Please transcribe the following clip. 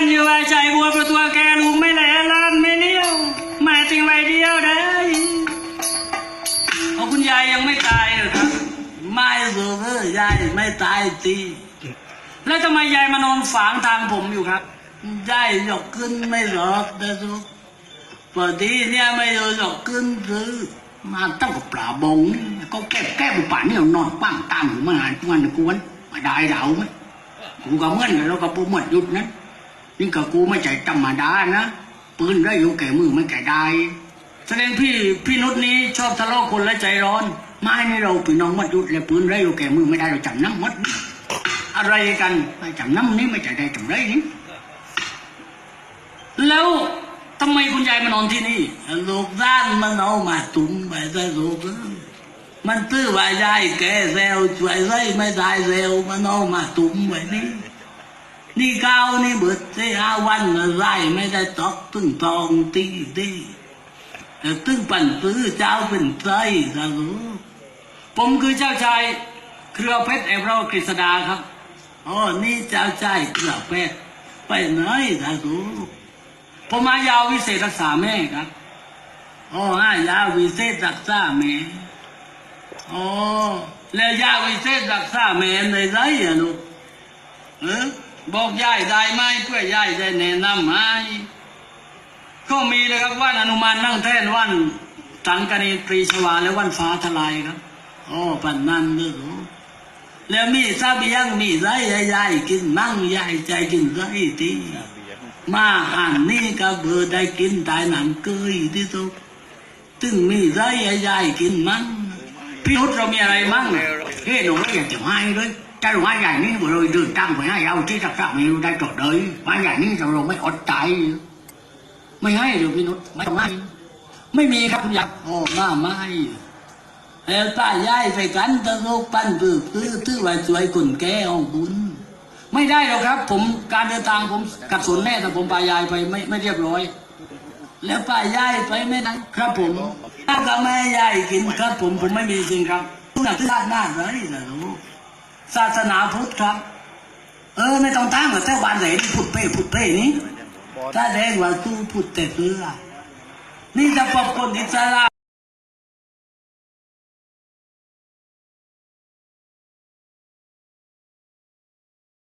นอยู่ไอ้ใจบัวประตัวแกลูกไม่แหลล้านไม่เลี้ยวมาจริงไว้เดียวได้เอาคุณยายยังไม่ตายเหรอครับไม่สุเออยายไม่ตายตีแล้วทำไมยายมานอนฝังทางผมอยู่ครับยายยกขึ้นไม่หลอกนะทุกพอดีเนี่ยไม่ยยกขึ้นซื้อมาตั้งกับปลาบงก็แก้แก้บุป่านนี่นอนปั้งตามอยู่มาหาทุกวันกวนมาได้เราไหมกูก็เมื่อนแล้วก็ปูหมดหยุดนั้น นี่กับกูไม่ใจธรรมดานะปืนได้อยู่แก่มือไม่แก่ได้แสดงพี่พี่นุชนี้ชอบทะเลาะคนและใจร้อนไม่ให้เราพี่น้องมัดยุดและปืนไรอยู่แก่มือไม่ได้เราจำน้ำมัดอะไรกันไม่จำน้ำนี้ไม่ใจได้จำไรนี่แล้วทำไมคุณยายมานอนที่นี่ลูกด้านมันเอามาตุ้มไปซะลูกมันตื้อว่ายายแกเซลช่วยไรไม่ได้เซลมันเอามาตุ้มไว้นี่ นี่เก้านี่เบิดได้ห้าวันอะไรไม่ได้ตอกตึงตองตีดีแต่ตึงปั่นซื้อเจ้าเป็นไส้สาธุผมคือเจ้าชายเครือเพชรเอเวอร์กฤษดาครับอ๋อนี่เจ้าชายเครือเพชรไปไหนสาธุผมมายาววิเศษรักษาแม่ครับอ๋อห้ายาววิเศษรักษาแม่อ๋อแล้วยาวิเศษรักษาแม่ในไรอะลูกเออ บอกยายได้ไหมเพื่อยายได้แนะนำให้ก็มีเลยครับวันอนุมานนั่งแท่นวันสังกณีตรีชวาและวันฟ้าทลายครับโอ้ปันนั่นเด้อแล้วมีซาบิยังมีไรยายกินมั่งยายใจกินไรทีมาอ่านนี่ก็เบื่อได้กินตายหนังเกยที่สุดถึงมีไรยายกินมั่งพี่นุชเรามีอะไรมั่งเฮ้หนูเราอยากจะให้ด้วย cái hóa dài ní vừa rồi đường trăng phải hai ao chứ thật ra mình đang trò đợi hóa dài ní rồi mới ọt chạy ไม่ให้หรือพี่นุชไม่ไม่ไม่มีครับคุณยักษ์โอ้หน้าไม่แล้วตายายไปกันตะโลกปั้นปื้อตื้อตื้อไว้สวยกุ่นแก้วบุญไม่ได้หรอกครับ ผมการเดินทางผมกับสนแน่แต่ผมพายายไปไม่ไม่เรียบร้อย แล้วป้ายายไปไม่ได้ครับผมถ้ากับแม่ยายกินครับผมผมไม่มีจริงครับทุกอย่างที่ด้าหน้าเลยนะลูก ศาสนาพุทธครับ เออไม่ต้องตั้งหรอกแต่วันไหนที่พุทธเป้พุทธเป้นี้ถ้าแดงว่าตู้พุทธแต่เกลือนี่จะปกคนอิสระ